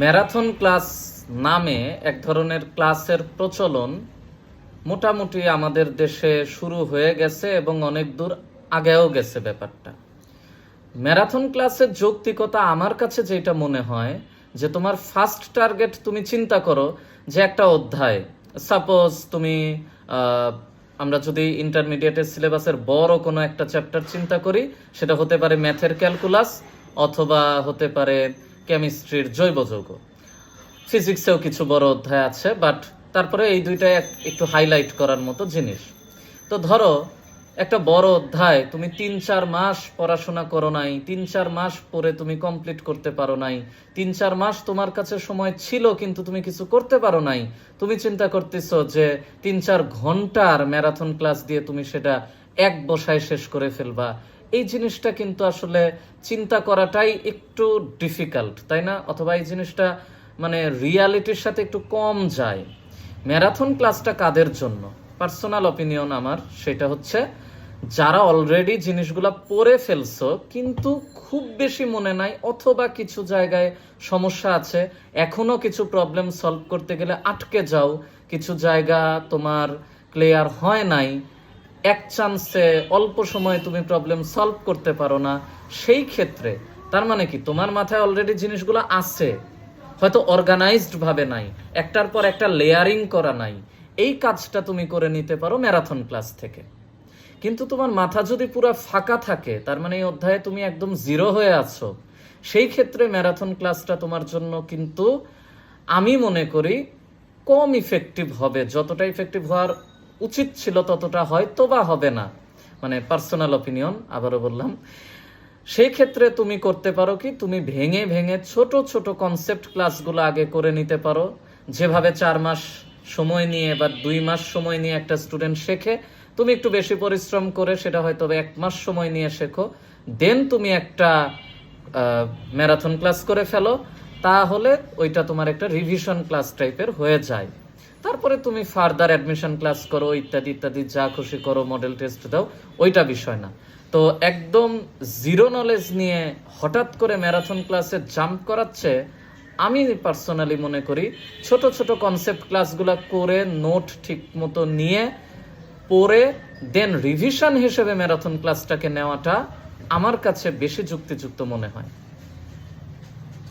Marathon class নামে এক ধরনের ক্লাসের প্রচলন মোটামুটি আমাদের দেশে শুরু হয়ে গেছে এবং অনেক দূর আগেও গেছে ব্যাপারটা। ম্যারাথন ক্লাসের যৌক্তিকতা আমার কাছে যেটা মনে হয়, যে তোমার ফার্স্ট টার্গেট তুমি চিন্তা করো যে একটা অধ্যায়। সাপোজ তুমি আমরা যদি ইন্টারমিডিয়েটের সিলেবাসের বড় কোনো একটা চ্যাপ্টার চিন্তা করি, সেটা হতে পারে ম্যাথের ক্যালকুলাস অথবা হতে পারে কেমিস্ট্রির জৈব যৌগ। ফিজিক্সেও কিছু বড় অধ্যায় আছে বাট তারপরে এই দুইটা একটু হাইলাইট করার মতো জিনিস। তো ধরো, একটা বড় অধ্যায়, তুমি তিন চার মাস পড়াশোনা করো নাই, তিন চার মাস পরে তুমি কমপ্লিট করতে পারো নাই, তিন চার মাস তোমার কাছে সময় ছিল কিন্তু তুমি কিছু করতে পারো নাই, তুমি চিন্তা করতেছো যে তিন চার ঘণ্টার ম্যারাথন ক্লাস দিয়ে তুমি সেটা এক বসায় শেষ করে ফেলবা। এই জিনিসটা কিন্তু আসলে চিন্তা করাটাই একটু ডিফিকাল্ট তাই না? অথবা এই জিনিসটা মানে রিয়ালিটির সাথে একটু কম যায়। ম্যারাথন ক্লাসটা কাদের জন্য? পার্সোনাল অপিনিয়ন আমার, সেটা হচ্ছে যারা অলরেডি জিনিসগুলা পড়ে ফেলছো, কিন্তু খুব বেশি মনে নাই অথবা কিছু জায়গায় সমস্যা আছে, এখনও কিছু প্রবলেম সলভ করতে গেলে আটকে যাও, কিছু জায়গা তোমার ক্লিয়ার হয় নাই এক চান্সে অল্প সময়ে তুমি প্রবলেম সলভ করতে পারো না, সেই ক্ষেত্রে, তার মানে কি, তোমার মাথায় অলরেডি জিনিসগুলো আছে, হয়তো অর্গানাইজড ভাবে নাই, একটার পর একটা লেয়ারিং করা নাই, এই কাজটা তুমি করে নিতে পারো ম্যারাথন ক্লাস থেকে। কিন্তু তোমার মাথা যদি পুরো ফাঁকা থাকে, তার মানে এই অধ্যায়ে তুমি একদম জিরো হয়ে আছো, সেই ক্ষেত্রে ম্যারাথন ক্লাসটা তোমার জন্য কিন্তু আমি মনে করি কম ইফেক্টিভ হবে, যতটা ইফেক্টিভ হওয়ার উচিত ছিল ততটা হয়তো বা হবে না। মানে পার্সোনাল অপিনিয়ন আবারও বললাম। সেই ক্ষেত্রে তুমি করতে পারো কি, তুমি ভেঙে ভেঙে ছোট ছোট কনসেপ্ট ক্লাসগুলো আগে করে নিতে পারো। যেভাবে চার মাস সময় নিয়ে বা দুই মাস সময় নিয়ে একটা স্টুডেন্ট শেখে, তুমি একটু বেশি পরিশ্রম করে সেটা হয়তো এক মাস সময় নিয়ে শেখো। দেন তুমি একটা ম্যারাথন ক্লাস করে ফেলো। তাহলে ওইটা তোমার একটা রিভিশন ক্লাস টাইপের হয়ে যায়। তারপরে তুমি ফার্দার অ্যাডমিশন ক্লাস করো, ইত্যাদি ইত্যাদি, যা খুশি করো মডেল টেস্ট দাও, ওইটা বিষয় না। তো একদম জিরো নলেজ নিয়ে হঠাৎ করে ম্যারাথন ক্লাসে জাম্প করাচ্ছে, আমি পার্সোনালি মনে করি ছোট ছোট কনসেপ্ট ক্লাসগুলো করে নোট ঠিক মতো নিয়ে পড়ে দেন রিভিশন হিসেবে ম্যারাথন ক্লাসটাকে নেওয়াটা আমার কাছে বেশি যুক্তিযুক্ত মনে হয়।